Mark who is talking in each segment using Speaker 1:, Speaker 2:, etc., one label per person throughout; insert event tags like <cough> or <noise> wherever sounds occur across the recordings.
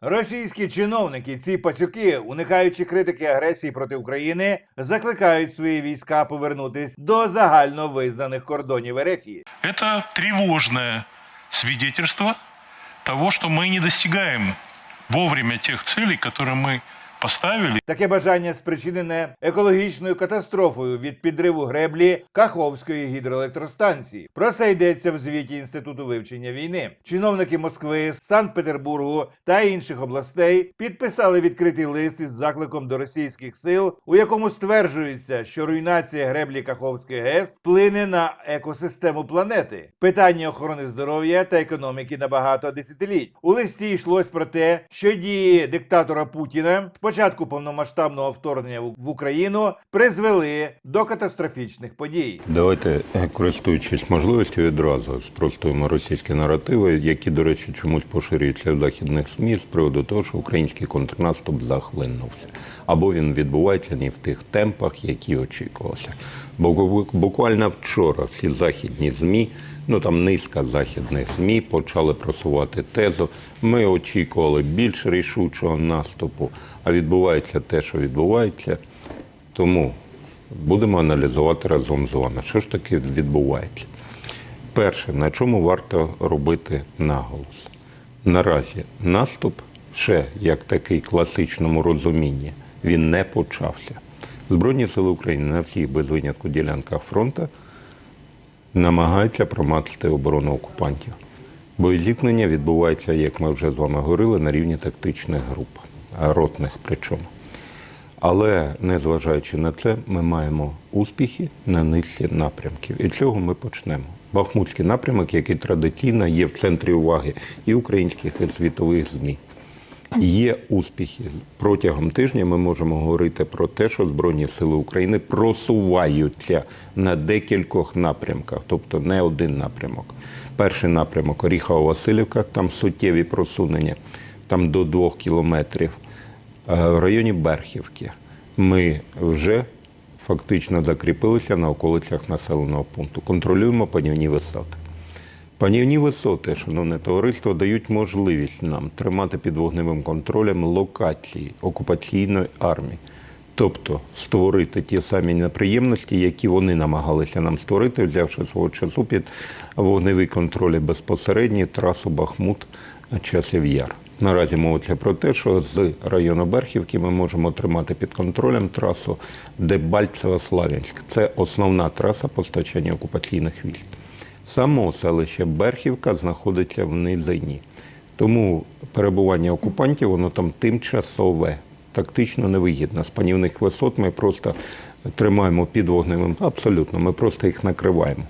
Speaker 1: Російські чиновники, ці пацюки, уникаючи критики агресії проти України, закликають свої війська повернутись до загально визнаних кордонів Ерефії.
Speaker 2: Это тревожное свидетельство того, что мы не достигаем вовремя тех целей, которые мы поставили.
Speaker 1: Таке бажання спричинене екологічною катастрофою від підриву греблі Каховської гідроелектростанції. Про це йдеться в звіті Інституту вивчення війни. Чиновники Москви, Санкт-Петербургу та інших областей підписали відкритий лист із закликом до російських сил, у якому стверджується, що руйнація греблі Каховської ГЕС вплине на екосистему планети, питання охорони здоров'я та економіки на багато десятиліть. У листі йшлось про те, що дії диктатора Путіна з початку повномасштабного вторгнення в- Україну призвели до катастрофічних подій.
Speaker 3: Давайте, е, користуючись можливістю, відразу спростуємо російські наративи, які, до речі, чомусь поширюються в західних СМІ з приводу того, що український контрнаступ захлинувся. Або він відбувається не в тих темпах, які очікувалося. Бо буквально вчора всі західні ЗМІ, ну там низка західних ЗМІ почали просувати тезу. Ми очікували більш рішучого наступу, а відбувається те, що відбувається. Тому будемо аналізувати разом з вами, що ж таки відбувається. Перше, на чому варто робити наголос. Наразі наступ ще як такий класичному розумінні, він не почався. Збройні сили України на всіх без винятку ділянках фронту намагаються промацати оборону окупантів. Боєзіткнення відбувається, як ми вже з вами говорили, на рівні тактичних груп, ротних причому. Але незважаючи на це, ми маємо успіхи на низці напрямків. І цього ми почнемо. Бахмутський напрямок, який традиційно є в центрі уваги і українських, і світових ЗМІ. Є успіхи. Протягом тижня ми можемо говорити про те, що Збройні Сили України просуваються на декількох напрямках, тобто не один напрямок. Перший напрямок Оріхова-Васильівка, там суттєві просунення, там до двох кілометрів. Е, В районі Берхівки ми вже фактично закріпилися на околицях населеного пункту. Контролюємо панівні висоти. Панівні висоти, шановне товариство, дають можливість нам тримати під вогневим контролем локації окупаційної армії. Тобто створити ті самі неприємності, які вони намагалися нам створити, взявши свого часу під вогневий контроль безпосередній трасу Бахмут часів Яр. Наразі мовиться про те, що з району Берхівки ми можемо тримати під контролем трасу Дебальцево-Славянськ. Це основна траса постачання окупаційних військ. Само селище Берхівка знаходиться в низині. Тому перебування окупантів воно там тимчасове, тактично невигідне. З панівних висот ми просто тримаємо під вогневим. Абсолютно, ми просто їх накриваємо.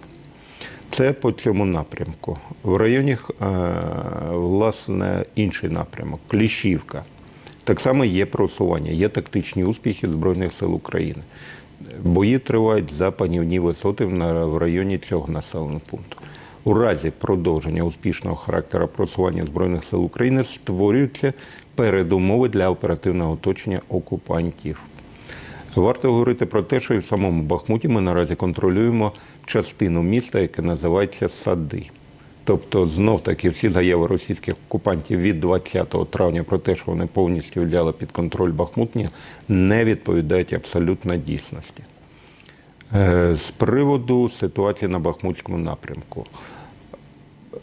Speaker 3: Це по цьому напрямку. В районі, е, власне, інший напрямок Кліщівка. Так само є просування, є тактичні успіхи Збройних сил України. Бої тривають за панівні висоти в районі цього населеного пункту. У разі продовження успішного характеру просування Збройних сил України створюються передумови для оперативного оточення окупантів. Варто говорити про те, що і в самому Бахмуті ми наразі контролюємо частину міста, яке називається Сади. Тобто, знов таки всі заяви російських окупантів від 20 травня про те, що вони повністю взяли під контроль Бахмутні, не відповідають абсолютно дійсності. Е, З приводу ситуації на Бахмутському напрямку.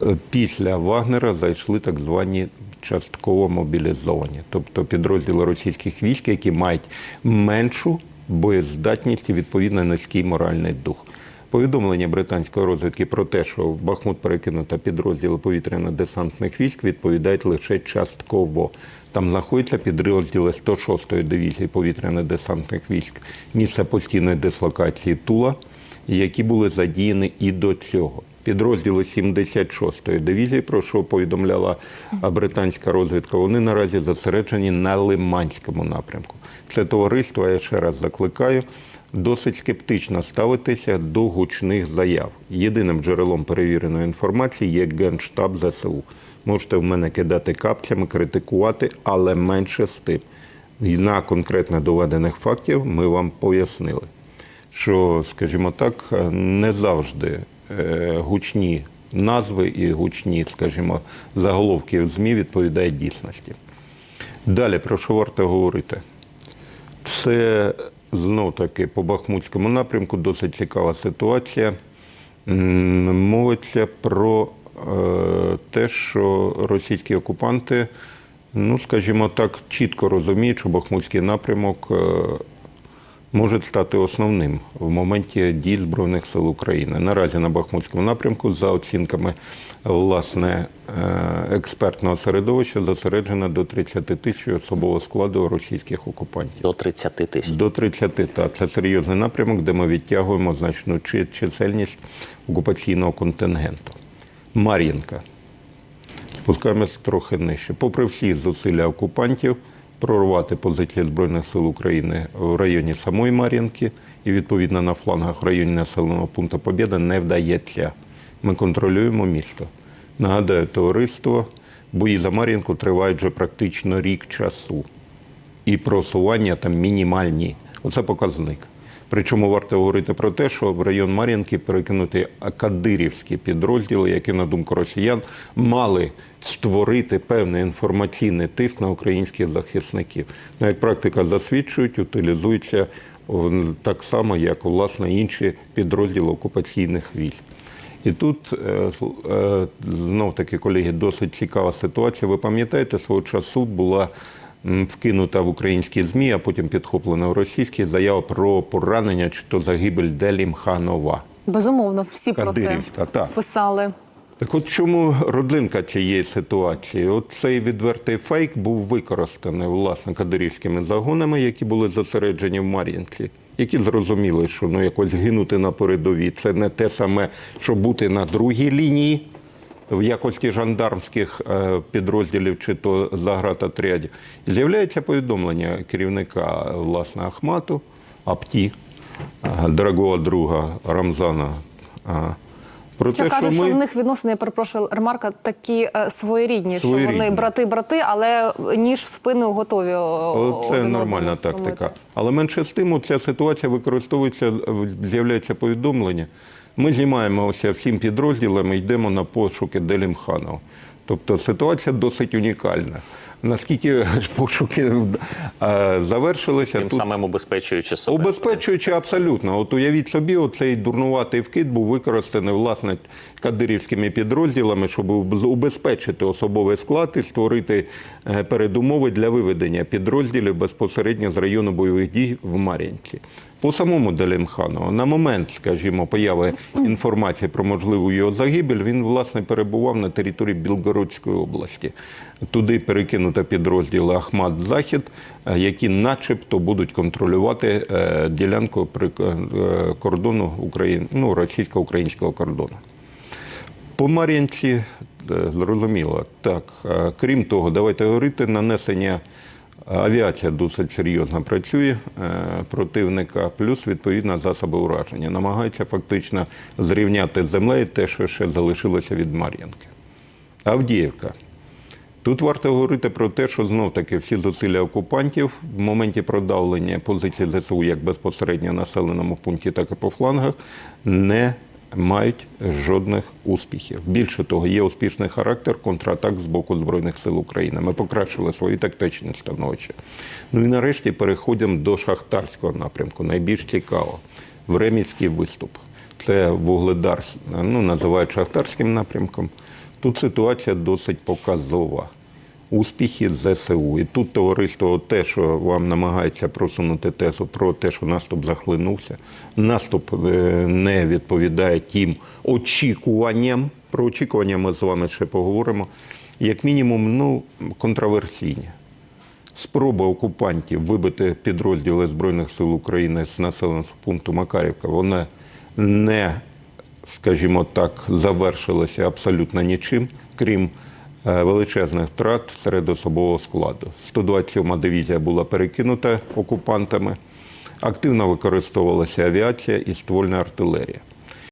Speaker 3: Е, Після Вагнера зайшли так звані частково мобілізовані, тобто підрозділи російських військ, які мають меншу боєздатність і відповідно низький моральний дух. Повідомлення британської розвідки про те, що Бахмут перекинуто підрозділи повітряно-десантних військ, відповідають лише частково. Там знаходяться підрозділи 106-ї дивізії повітряно-десантних військ місця постійної дислокації Тула, які були задіяні і до цього. Підрозділи 76-ї дивізії, про що повідомляла британська розвідка, вони наразі зосереджені на Лиманському напрямку. Це товариство, я ще раз закликаю, досить скептично ставитися до гучних заяв. Єдиним джерелом перевіреної інформації є Генштаб ЗСУ. Можете в мене кидати капцями, критикувати, але менше з тим. На конкретно доведених фактів ми вам пояснили, що, скажімо так, не завжди е, гучні назви і гучні, скажімо, заголовки в ЗМІ відповідають дійсності. Далі про що варто говорити? Це знов таки по Бахмутському напрямку досить цікава ситуація. Мовиться про е, те, що російські окупанти, ну скажімо так, чітко розуміють, що Бахмутський напрямок е, може стати основним в моменті дій Збройних сил України. Наразі на Бахмутському напрямку, за оцінками власне е, експертного середовища, зосереджено до 30 тисяч особового складу російських окупантів.
Speaker 4: До 30 тисяч.
Speaker 3: До 30, та це серйозний напрямок, де ми відтягуємо значну чисельність окупаційного контингенту. Мар'їнка. Спускаємось трохи нижче. Попри всі зусилля окупантів прорвати позиції Збройних сил України в районі самої Мар'їнки і відповідно на флангах в районі населеного пункту Побєда не вдається. Ми контролюємо місто. Нагадаю, товариство, бої за Мар'їнку тривають вже практично рік часу і просування там мінімальні. Оце показник. Причому варто говорити про те, що в район Мар'їнки перекинуті кадирівські підрозділи, які, на думку росіян, мали створити певний інформаційний тиск на українських захисників. Ну, як практика засвідчують, утилізуються так само, як власне інші підрозділи окупаційних військ. І тут е, знов таки, колеги, досить цікава ситуація. Ви пам'ятаєте, свого часу була вкинута в українські ЗМІ, а потім підхоплена в російські заява про поранення чи то загибель Делімханова.
Speaker 5: Безумовно, всі про це
Speaker 3: так.
Speaker 5: писали.
Speaker 3: Так от чому родинка цієї ситуації? От цей відвертий фейк був використаний власне кадирівськими загонами, які були зосереджені в Мар'їнці, які зрозуміли, що ну якось гинути на передовій це не те саме, що бути на другій лінії в якості жандармських е, підрозділів чи то заградотрядів. З'являється повідомлення керівника власне Ахмату, Апті, е, дорогого друга Рамзана. е, Про те,
Speaker 5: каже,
Speaker 3: що
Speaker 5: що, в них відносини, я перепрошую, ремарка такі е, своєрідні, що вони брати-брати, але ніж в спину готові.
Speaker 3: Це нормальна тактика. Але менше з тим, ця ситуація використовується, з'являється повідомлення. Ми знімаємося всім підрозділами, йдемо на пошуки Делімханова. Тобто ситуація досить унікальна. Наскільки <laughs> пошуки е, завершилися,
Speaker 4: Тим
Speaker 3: тут
Speaker 4: самим убезпечуючи себе.
Speaker 3: Убезпечуючи абсолютно. От уявіть собі, оцей дурнуватий вкид був використаний власне кадирівськими підрозділами, щоб убезпечити особовий склад і створити е, передумови для виведення підрозділів безпосередньо з району бойових дій в Мар'їнці. По самому Далімханову, на момент, скажімо, появи інформації про можливу його загибель, він власне перебував на території Білгородської області. Туди перекинуто підрозділи Ахмат Захід, е, які начебто будуть контролювати е, ділянку е, кордону України, ну, російсько-українського кордону. По Мар'їнці е, зрозуміло. Так, крім того, давайте говорити, нанесення авіація досить серйозно працює противника, плюс відповідно засоби ураження. Намагаються фактично зрівняти з землею те, що ще залишилося від Мар'їнки. Авдіївка. Тут варто говорити про те, що знов таки всі зусилля окупантів в моменті продавлення позицій ЗСУ як безпосередньо населеному пункті, так і по флангах не мають жодних успіхів. Більше того, є успішний характер контратак з боку Збройних сил України. Ми покращили свої тактичні становища. Ну і нарешті переходимо до шахтарського напрямку. Найбільш цікаво. Времівський виступ. Це вугледар, ну, називають шахтарським напрямком. Тут ситуація досить показова. Успіхи ЗСУ. І тут товариство, те, що вам намагається просунути тезу про те, що наступ захлинувся, наступ е, не відповідає тим очікуванням. Про очікування ми з вами ще поговоримо. Як мінімум, ну, контроверсійні. Спроба окупантів вибити підрозділи Збройних сил України з населеного пункту Макарівка, вона не, скажімо так, завершилася абсолютно нічим, крім е, величезних втрат серед особового складу. 127-ма дивізія була перекинута окупантами. Активно використовувалася авіація і ствольна артилерія.